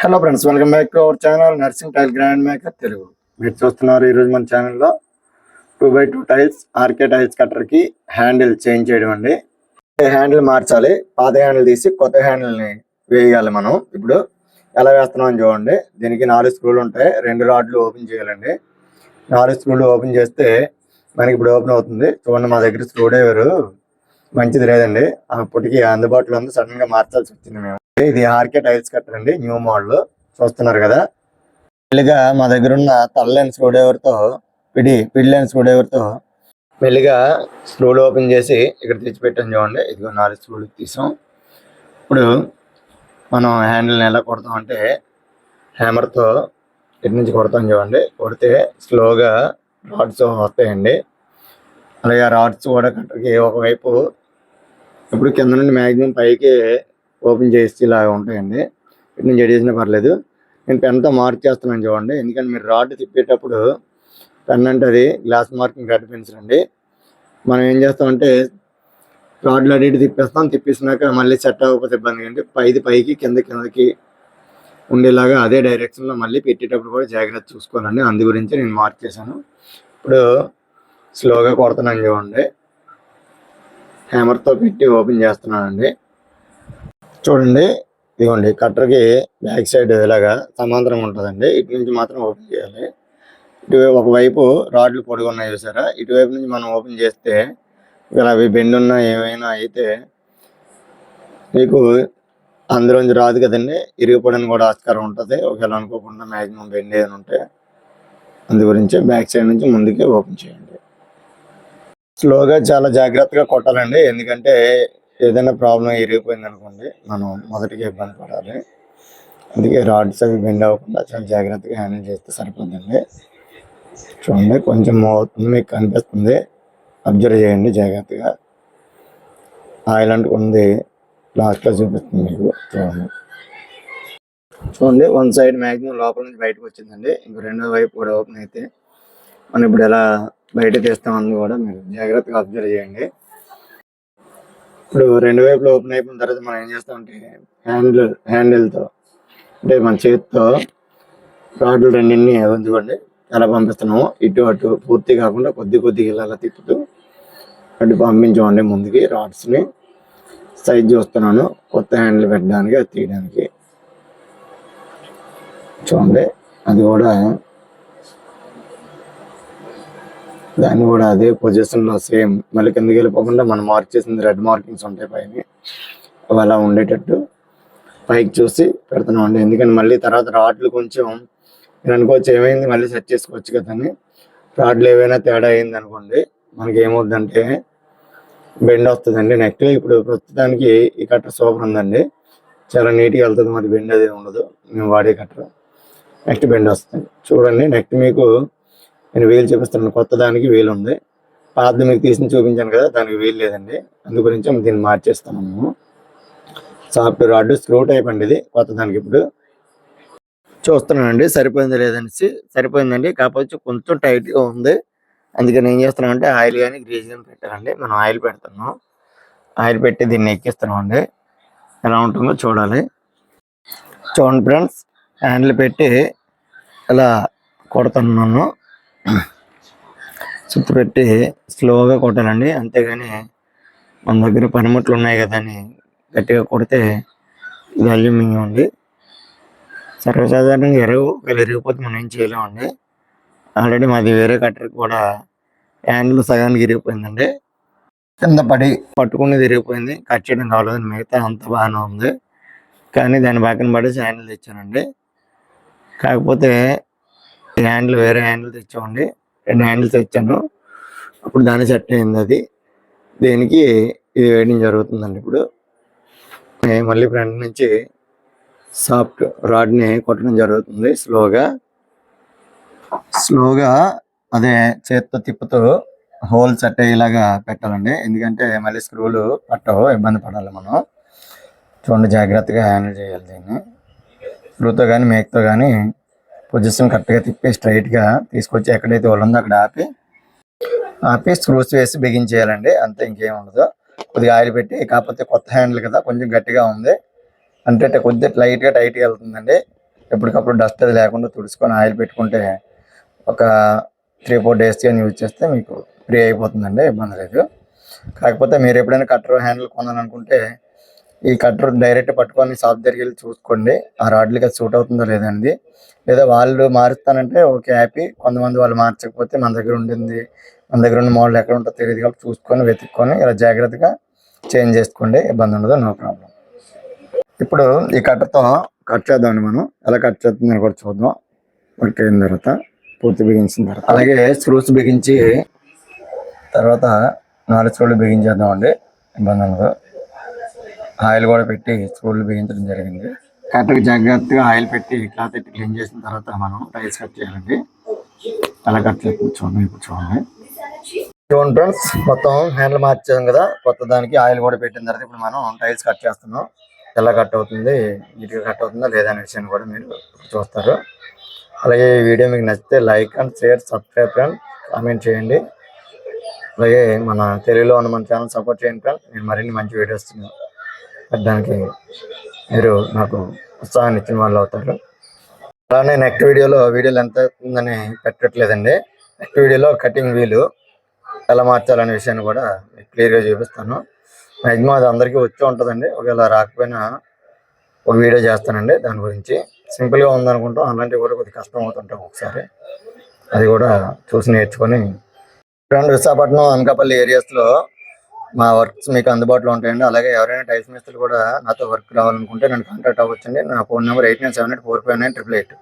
Hello friends welcome back to our channel Narsing tile grand maker Telugu మీరు చూస్తున్నారు ఈరోజు మన ఛానల్లో two by two tiles RK tiles కట్టర్కి handle change చేయడం అండి. హ్యాండిల్ మార్చాలి పాత హ్యాండిల్ తీసి కొత్త హ్యాండిల్ని వేయాలి మనం. ఇప్పుడు ఎలా వేస్తున్నాం చూడండి. దీనికి నాలుగు స్క్రూలు ఉంటాయి రెండు రాడ్లు ఓపెన్ చేయాలండి. నాలుగు స్క్రూలు ఓపెన్ చేస్తే మనకి ఇప్పుడు ఓపెన్ అవుతుంది. చూడండి మా దగ్గర స్క్రూ డ్రైవరు మంచిది లేదండి. అప్పటికి అందుబాటులో ఉంది. సడన్గా మార్చాల్సి వచ్చింది మేము. ఇది ఆర్కే టైల్స్ కట్టర్ అండి. న్యూ మోడల్ చూస్తున్నారు కదా. మెల్లిగా మా దగ్గర ఉన్న తల్లైన స్క్రూ డ్రైవర్తో పిడి పిడిలైన స్క్రూ డ్రైవర్తో మెల్లిగా స్క్రూలు ఓపెన్ చేసి ఇక్కడ తెచ్చిపెట్టాం చూడండి. ఇదిగో నాలుగు స్క్రూలు తీసాం. ఇప్పుడు మనం హ్యాండిల్ని ఎలా కొడతాం అంటే హ్యామర్తో ఇటు నుంచి కొడతాం చూడండి. కొడితే స్లోగా రాడ్స్ వస్తాయండి. అలాగే ఆ రాడ్స్ కూడా కట్టర్కి ఒకవైపు ఇప్పుడు కింద నుండి మ్యాక్సిమం పైకి ఓపెన్ చేసి ఇలా ఉంటాయండి. ఇటు నుంచి ఎడేసినా పర్లేదు. నేను పెన్తో మార్క్ చేస్తున్నాను చూడండి. ఎందుకంటే మీరు రాడ్ తిప్పేటప్పుడు పెన్ అంటే అది గ్లాస్ మార్కింగ్ రెడ్ పెన్సిల్ అండి. మనం ఏం చేస్తామంటే రాడ్లు అడిగి తిప్పేస్తాం. తిప్పేసినాక మళ్ళీ సెట్ అవ్వకపోతే ఇబ్బంది అంటే పైది పైకి కింద కిందకి ఉండేలాగా అదే డైరెక్షన్లో మళ్ళీ పెట్టేటప్పుడు కూడా జాగ్రత్త చూసుకోవాలండి. అందు గురించి నేను మార్క్ చేశాను. ఇప్పుడు స్లోగా కొడుతున్నాను చూడండి. హ్యామర్తో పెట్టి ఓపెన్ చేస్తున్నానండి. చూడండి ఇదిగోండి కట్టర్కి బ్యాక్ సైడ్ ఇలాగా సమాంతరం ఉంటుందండి. ఇటు నుంచి మాత్రం ఓపెన్ చేయాలి. ఇటు ఒకవైపు రాడ్లు పొడుగున్నాయి చూసారా? ఇటువైపు నుంచి మనం ఓపెన్ చేస్తే ఇలా అవి బెండ్ ఉన్నా ఏమైనా అయితే మీకు అందులోంచి రాదు కదండి. ఇరిగిపోవడానికి కూడా ఆస్కారం ఉంటుంది. ఒకవేళ అనుకోకుండా మ్యాక్సిమం బెండ్ ఏదైనా ఉంటే అందు గురించి బ్యాక్ సైడ్ నుంచి ముందుకే ఓపెన్ చేయండి. స్లోగా చాలా జాగ్రత్తగా కొట్టాలండి. ఎందుకంటే ఏదైనా ప్రాబ్లం ఇరిగిపోయింది అనుకోండి మనం మొదటిగా ఇబ్బంది పడాలి. అందుకే రాడ్స్ అవి బెండ్ అవ్వకుండా చాలా జాగ్రత్తగా హ్యాండిల్ చేస్తే సరిపోతుందండి. చూడండి కొంచెం మూవ్ అవుతుంది మీకు కనిపిస్తుంది. అబ్జర్వ్ చేయండి జాగ్రత్తగా. ఆయిల్ అంటుకుంది లాస్ట్లో చూపిస్తుంది మీకు. చూడండి. చూడండి వన్ సైడ్ మ్యాక్సిమం లోపల నుంచి బయటకు వచ్చిందండి. ఇంకో రెండో వైపు కూడా ఓపెన్ అయితే మనం ఇప్పుడు ఎలా బయట తీస్తామని కూడా మీరు జాగ్రత్తగా అబ్జర్వ్ చేయండి. ఇప్పుడు రెండు వైపులు ఓపెన్ అయిపోయిన తర్వాత మనం ఏం చేస్తామంటే హ్యాండిల్ హ్యాండిల్తో అంటే మన చేతితో రాడ్లు రెండింటిని ఉంచుకోండి. ఎలా పంపిస్తున్నాము. ఇటు అటు పూర్తి కాకుండా కొద్ది కొద్దిగా ఇలా తిప్పుతూ అటు పంపించమండి ముందుకి రాడ్స్ని సైజ్ చూస్తున్నాను. కొత్త హ్యాండిల్ పెట్టడానికి అది తీయడానికి. చూడండి. అది కూడా దాన్ని కూడా అదే పొజిషన్లో సేమ్ మళ్ళీ కిందకి వెళ్ళిపోకుండా మనం మార్క్ చేసింది రెడ్ మార్కింగ్స్ ఉంటాయి పైన అవి అలా ఉండేటట్టు పైకి చూసి పెడుతున్నాం అండి. ఎందుకంటే మళ్ళీ తర్వాత రాడ్లు కొంచెం మీరు అనుకోవచ్చు ఏమైంది మళ్ళీ సెట్ చేసుకోవచ్చు కదండి రాడ్లు ఏవైనా తేడా అయింది అనుకోండి మనకి ఏమవుద్దంటే బెండ్ వస్తుందండి. నెక్స్ట్ ఇప్పుడు ప్రస్తుతానికి ఈ కట్టర్ సూపర్ ఉందండి. చాలా నీట్గా వెళ్తుంది. మరి బెండ్ అది ఉండదు. మేము వాడే కట్టర్ నెక్స్ట్ బెండ్ వస్తుంది. చూడండి నెక్స్ట్ మీకు నేను వీలు చూపిస్తున్నాను. కొత్త దానికి వేలు ఉంది. పాతది మీకు తీసి చూపించాను కదా దానికి వీలు లేదండి. అందు గురించి దీన్ని మార్చేస్తున్నాము సాఫ్ట్ రాడ్ స్క్రూ టైప్ అండి ఇది. కొత్త దానికి ఇప్పుడు. చూస్తున్నానండి సరిపోయింది లేదనేసి సరిపోయిందండి. కాకపోతే కొంచెం టైట్గా ఉంది. అందుకని ఏం చేస్తున్నాం అంటే ఆయిల్ కానీ గ్రీజ్ కానీ పెట్టాలండి. మనం ఆయిల్ పెడుతున్నాం. ఆయిల్ పెట్టి దీన్ని ఎక్కిస్తున్నాం అండి ఎలా ఉంటుందో చూడాలి. చూడండి ఫ్రెండ్స్ హ్యాండిల్ పెట్టి ఇలా కొడుతున్నాను. చుట్టు పెట్టి స్లోగా కొట్టాలండి. అంతేగాని మన దగ్గర పనిముట్లు ఉన్నాయి కదా అని గట్టిగా కొడితే ఇది అల్యూమినియం ఉంది సర్వసాధారణంగా ఎరువు ఒకవేళ ఎరిగిపోతే మనం ఏం చేయలేమండి. ఆల్రెడీ మాది వేరే కట్టరికి కూడా హ్యాండిల్ సగానికి ఇరిగిపోయిందండి. కింద పడి పట్టుకునేది ఇరిగిపోయింది. కట్ చేయడం కావలేదు మిగతా అంత బాగానే ఉంది. కానీ దాని పక్కన పడేసి హ్యాండిల్ తెచ్చానండి. కాకపోతే ఈ హ్యాండిల్ వేరే హ్యాండిల్ తెచ్చామండి. రెండు హ్యాండిల్స్ తెచ్చాను. అప్పుడు దాన్ని సెట్ అయింది అది. దీనికి ఇది వేయడం జరుగుతుందండి ఇప్పుడు. నేను మళ్ళీ ఫ్రంట్ నుంచి సాఫ్ట్ రాడ్ని కొట్టడం జరుగుతుంది స్లోగా. స్లోగా అదే చేత్తో తిప్పుతూ హోల్ సెట్ అయ్యేలాగా పెట్టాలండి. ఎందుకంటే మళ్ళీ స్క్రూలు పట్టవు ఇబ్బంది పడాలి మనం. చూడండి జాగ్రత్తగా హ్యాండిల్ చేయాలి దీన్ని. స్క్రూతో కానీ మేక్తో కానీ పొజిషన్ కరెక్ట్గా తిప్పి స్ట్రైట్గా తీసుకొచ్చి ఎక్కడైతే వాళ్ళు ఉందో అక్కడ ఆపి ఆపి స్క్రూస్ వేసి బిగించేయాలండి అంతే ఇంకేం ఉండదు. కొద్దిగా ఆయిల్ పెట్టి కాకపోతే కొత్త హ్యాండిల్ కదా కొంచెం గట్టిగా ఉంది. అంటే కొద్దిగా లైట్గా టైట్గా వెళ్తుందండి. ఎప్పటికప్పుడు డస్ట్ అది లేకుండా తుడుచుకొని ఆయిల్ పెట్టుకుంటే ఒక త్రీ ఫోర్ డేస్ కానీ యూజ్ చేస్తే మీకు ఫ్రీ అయిపోతుందండి ఇబ్బంది లేదు. కాకపోతే మీరు ఎప్పుడైనా కట్టర్ హ్యాండిల్ కొనాలనుకుంటే ఈ కట్టర్ డైరెక్ట్ పట్టుకొని షాప్ దగ్గరికి వెళ్ళి చూసుకోండి. ఆ రాడ్లకి అది సూట్ అవుతుందో లేదండి లేదా వాళ్ళు మారుస్తానంటే ఓకే హ్యాపీ. కొంతమంది వాళ్ళు మార్చకపోతే మన దగ్గర ఉండింది మన దగ్గర ఉన్న మోడల్ ఎక్కడ ఉంటుందో తెలియదు కాబట్టి చూసుకొని వెతుక్కొని ఇలా జాగ్రత్తగా చేంజ్ చేసుకోండి. ఇబ్బంది ఉండదు నో ప్రాబ్లం. ఇప్పుడు ఈ కట్టతో కట్ చేద్దామండి మనం. ఎలా కట్ చేస్తుందని కూడా చూద్దాం. వర్క్ అయిన తర్వాత పూర్తి బిగించిన తర్వాత. అలాగే స్క్రూస్ బిగించి తర్వాత నాలుగు స్క్రూలు బిగించేద్దామండి. ఇబ్బంది ఉండదు. ఆయిల్ కూడా పెట్టి స్క్రూలు బిగించడం జరిగింది. కరెక్ట్గా జాగ్రత్తగా ఆయిల్ పెట్టి క్లాత్ పెట్టి క్లీన్ చేసిన తర్వాత మనం టైల్స్ కట్ చేయాలండి. ఎలా కట్ చేసి చూడండి ఇప్పుడు చూడండి చూడండి ఫ్రెండ్స్ మొత్తం హ్యాండిల్ మార్చాం కదా. కొత్త దానికి ఆయిల్ కూడా పెట్టిన తర్వాత ఇప్పుడు మనం టైల్స్ కట్ చేస్తున్నాం. ఎలా కట్ అవుతుంది నీట్గా కట్ అవుతుందా లేదా అనే విషయాన్ని కూడా మీరు చూస్తారు. అలాగే ఈ వీడియో మీకు నచ్చితే like and share subscribe and comment చేయండి. అలాగే మన తెలుగులో ఉన్న మన ఛానల్ సపోర్ట్ చేయండి ఫ్రెండ్ నేను మరిన్ని మంచి వీడియోస్ పెట్టడానికి మీరు నాకు ఉత్సాహాన్ని ఇచ్చిన వాళ్ళు అవుతారు. అలానే నెక్స్ట్ వీడియోలో వీడియోలు ఎంత అవుతుందని పెట్టట్లేదండి. నెక్స్ట్ వీడియోలో కటింగ్ వీలు ఎలా మార్చాలనే విషయాన్ని కూడా క్లియర్గా చూపిస్తాను. మ్యాక్సిమం అది అందరికీ వచ్చి ఉంటుందండి. ఒకవేళ రాకపోయినా ఒక వీడియో చేస్తానండి దాని గురించి. సింపుల్గా ఉందనుకుంటాం అలాంటివి కూడా కొద్దిగా కష్టం అవుతుంటాం ఒకసారి. అది కూడా చూసి నేర్చుకొని. ఫ్రెండ్ విశాఖపట్నం అనకాపల్లి ఏరియాస్లో మా వర్క్స్ మీకు అందుబాటులో ఉంటాయండి. అలాగే ఎవరైనా టైల్స్ మిస్త్రీలు కూడా నాతో వర్క్ రావాలనుకుంటే నన్ను కాంటాక్ట్ అవ్వచ్చండి. నా phone number eight nine seven eight four five nine triple eight.